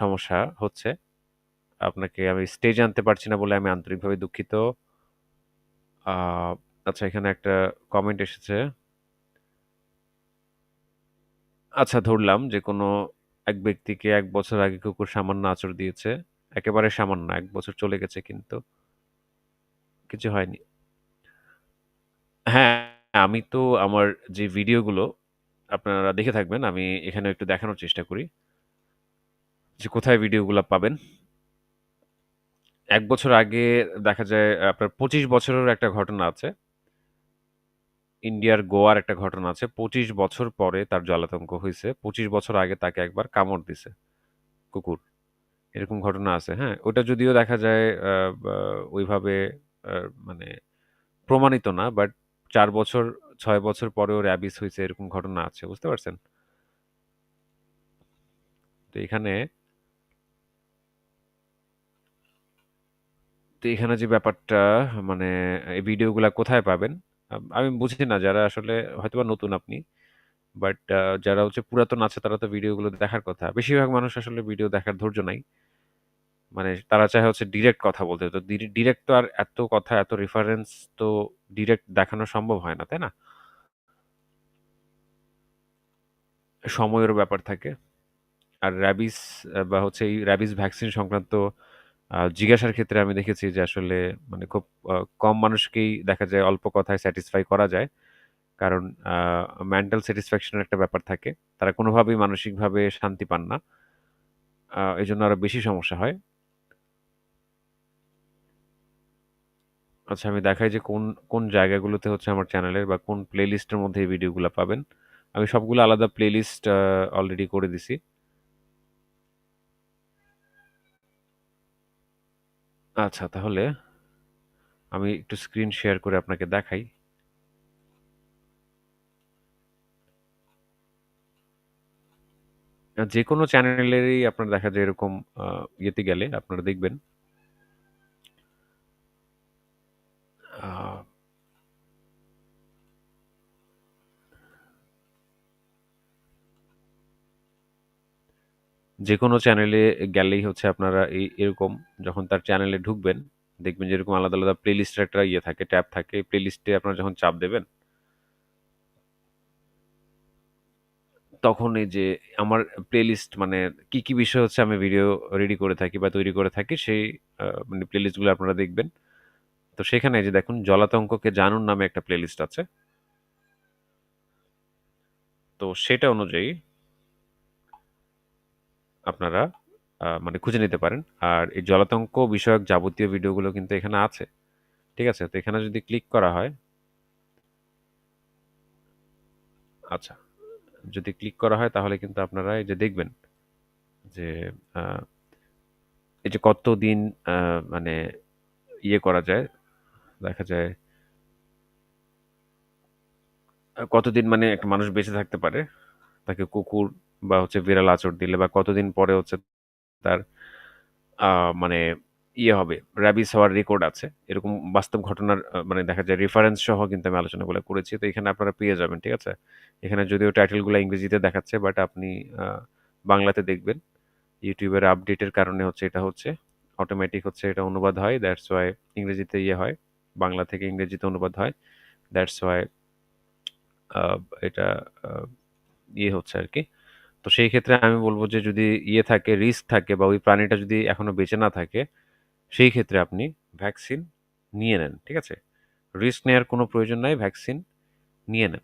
সমস্যা হচ্ছে। আপনাকে আমি স্টেজে আনতে পারছি না বলে আমি আন্তরিকভাবে দুঃখিত। আচ্ছা এখানে একটা কমেন্ট এসেছে। আচ্ছা ধরলাম যে কোনো এক ব্যক্তিকে এক বছর আগে কুকুর সামান্য আচর দিয়েছে। একেবারে সামান্য এক বছর চলে গেছে কিন্তু কিছু হয়নি। হ্যাঁ, আমি তো আমার যে ভিডিওগুলো আপনারা দেখে থাকবেন, আমি এখানে একটু দেখানোর চেষ্টা করি। যে কোথায় ভিডিওগুলো পাবেন। ১ বছর আগে দেখা যায় আপনার ২৫ বছরের একটা ঘটনা আছে। ইন্ডিয়ার গোয়ার একটা ঘটনা আছে। ২৫ বছর পরে তার জলাতঙ্ক হইছে। ২৫ বছর আগে তাকে একবার কামড় দিছে কুকুর। এরকম ঘটনা আছে, হ্যাঁ? ওটা যদিও দেখা যায় ওইভাবে মানে প্রমাণিত না। বাট ৪ বছর ৬ বছর পরেও র‍্যাবিস হইছে এরকম ঘটনা আছে। বুঝতে পারছেন? তো এখানে তো এখানে যে ব্যাপারটা মানে এই ভিডিওগুলা কোথায় পাবেন? আম বুঝি না যারা আসলে হয়তোবা নতুন আপনি। বাট যারা হচ্ছে পুরাতন আছে তারা তো ভিডিওগুলো দেখার কথা। বেশিরভাগ মানুষ আসলে ভিডিও দেখার ধৈর্য নাই। মানে তারা চায় হচ্ছে ডিরেক্ট কথা বলতে। তো ডিরে ডিরেক্ট তো আর এত কথা, এত রেফারেন্স তো ডিরেক্ট দেখানো সম্ভব হয় না, তাই না? সময়েরও ব্যাপার থাকে। আর র‍্যাবিস বা হচ্ছে এই র‍্যাবিস ভ্যাকসিন সংক্রান্ত জিজ্ঞাসার ক্ষেত্রে আমি দেখেছি যে আসলে মানে খুব কম মানুষকেই দেখা যায় অল্প কথায় স্যাটিসফাই করা যায়। কারণ মেন্টাল স্যাটিসফ্যাকশন এর একটা ব্যাপার থাকে। তারা কোনোভাবেই মানসিকভাবে শান্তি পান না। আ এজন্য আরও বেশি সমস্যা হয়। আচ্ছা আমি দেখাই যে কোন, কোন জায়গাগুলোতে হচ্ছে আমার চ্যানেলের বা কোন প্লেলিস্টের মধ্যে এই ভিডিওগুলা পাবেন। আমি সবগুলো আলাদা প্লেলিস্ট অলরেডি করে দিছি। আচ্ছা তাহলে আমি একটু স্ক্রিন শেয়ার করে আপনাকে দেখাই। যে কোনো চ্যানেলেরই আপনার দেখা যায় এরকম ইয়েতে গেলে আপনারা দেখবেন যেকোনো চ্যানেলে গেলেই হচ্ছে আপনারা এই এরকম যখন তার চ্যানেলে ঢুকবেন, দেখবেন যেরকম আলাদা, আলাদা প্লেলিস্টের একটা ইয়ে থাকে, ট্যাব থাকে। প্লেলিস্টে আপনারা যখন চাপ দেবেন তখন এই যে আমার প্লেলিস্ট মানে কি, কি বিষয় হচ্ছে আমি ভিডিও রেডি করে থাকি বা তৈরি করে থাকি সেই মানে প্লেলিস্টগুলো আপনারা দেখবেন। তো সেখানে যে দেখুন জলাতঙ্ককে জানুন নামে একটা প্লেলিস্ট আছে। তো সেটা অনুযায়ী আপনারা মানে খুঁজে নিতে পারেন। আর এই জলাতঙ্ক বিষয়ক যাবতীয় ভিডিওগুলো কিন্তু এখানে আছে। ঠিক আছে? তো এখানে যদি ক্লিক করা হয় আচ্ছা। যদি ক্লিক করা হয় তাহলে কিন্তু আপনারা এই যে দেখবেন যে এই যে কতদিন আ মানে ইয়ে করা যায়, দেখা যায় কতদিন মানে একটা মানুষ বেঁচে থাকতে পারে। তাকে কুকুর বা হচ্ছে বিড়াল আচর দিলে বা কতদিন পরে হচ্ছে তার মানে ইয়ে হবে, র‍্যাবিস হওয়ার রেকর্ড আছে। এরকম বাস্তব ঘটনার মানে দেখা যায় রেফারেন্স সহ কিন্তু আমি আলোচনাগুলো করেছি। তো এখানে আপনারা পেয়ে যাবেন। ঠিক আছে? এখানে যদিও টাইটেলগুলা ইংরেজিতে দেখাচ্ছে বাট আপনি বাংলাতে দেখবেন। এর আপডেটের কারণে হচ্ছে এটা হচ্ছে। অটোমেটিক হচ্ছে এটা অনুবাদ হয়। দ্যাটস ওয়াই ইংরেজিতে ইয়ে হয়। বাংলা থেকে ইংরেজিতে অনুবাদ হয়। দ্যাটস ওয়াই এটা ইয়ে হচ্ছে আরকি। তো সেই ক্ষেত্রে আমি বলব যে যদি ইয়ে থাকে, রিস্ক থাকে বা ওই প্রাণীটা যদি এখনও বেঁচে না থাকে, সেই ক্ষেত্রে আপনি ভ্যাকসিন নিয়ে নেন। ঠিক আছে? রিস্ক নেওয়ার কোনো প্রয়োজন নাই। ভ্যাকসিন নিয়ে নেন।